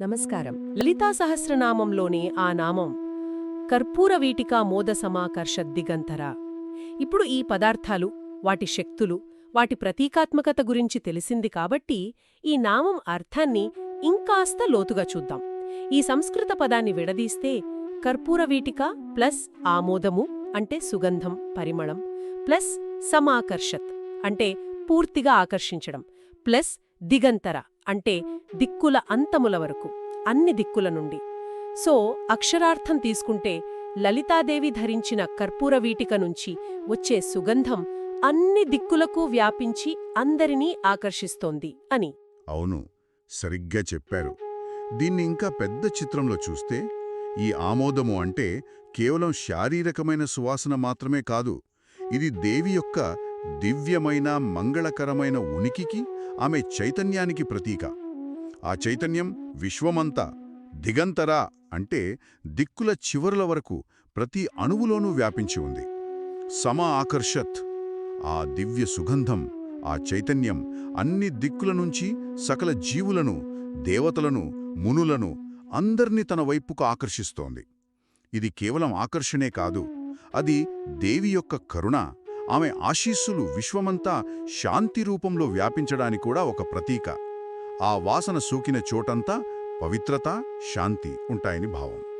నమస్కారం. లలితా సహస్రనామంలోని ఆ నామం కర్పూర వీటికా మోద సమాకర్ష దిగంతర. ఇప్పుడు ఈ పదార్థాలు వాటి శక్తులు వాటి ప్రతీకాత్మకత గురించి తెలిసింది కాబట్టి ఈ నామం అర్థాన్ని ఇంకాస్త లోతుగా చూద్దాం. ఈ సంస్కృత పదాన్ని విడదీస్తే కర్పూర వీటిక ప్లస్ ఆమోదము అంటే సుగంధం పరిమళం ప్లస్ సమాకర్షత్ అంటే పూర్తిగా ఆకర్షించడం ప్లస్ దిగంతర. అంటే దిక్కుల అంతముల వరకు అన్ని దిక్కుల నుండి. సో అక్షరార్థం తీసుకుంటే లలితాదేవి ధరించిన కర్పూర వీటిక నుంచి వచ్చే సుగంధం అన్ని దిక్కులకు వ్యాపించి అందరినీ ఆకర్షిస్తోంది అని. అవును సరిగ్గా చెప్పారు. దీన్ని ఇంకా పెద్ద చిత్రంలో చూస్తే ఈ ఆమోదము అంటే కేవలం శారీరకమైన సువాసన మాత్రమే కాదు ఇది దేవి యొక్క దివ్యమైన మంగళకరమైన ఉనికికి ఆమె చైతన్యానికి ప్రతీక. ఆ చైతన్యం విశ్వమంతా దిగంతరా అంటే దిక్కుల చివరల వరకు ప్రతి అణువులోనూ వ్యాపించి ఉంది. సమ ఆకర్షత్ ఆ దివ్య సుగంధం ఆ చైతన్యం అన్ని దిక్కుల నుంచి సకల జీవులను దేవతలను మునులను అందర్నీ తన వైపుకు ఆకర్షిస్తోంది. ఇది కేవలం ఆకర్షణే కాదు అది దేవి యొక్క కరుణ ఆమె ఆశీస్సులు విశ్వమంతా శాంతి రూపంలో వ్యాపించడానికి కూడా ఒక ప్రతీక. ఆ వాసన సోకిన చోటంతా పవిత్రత శాంతి ఉంటాయని భావం.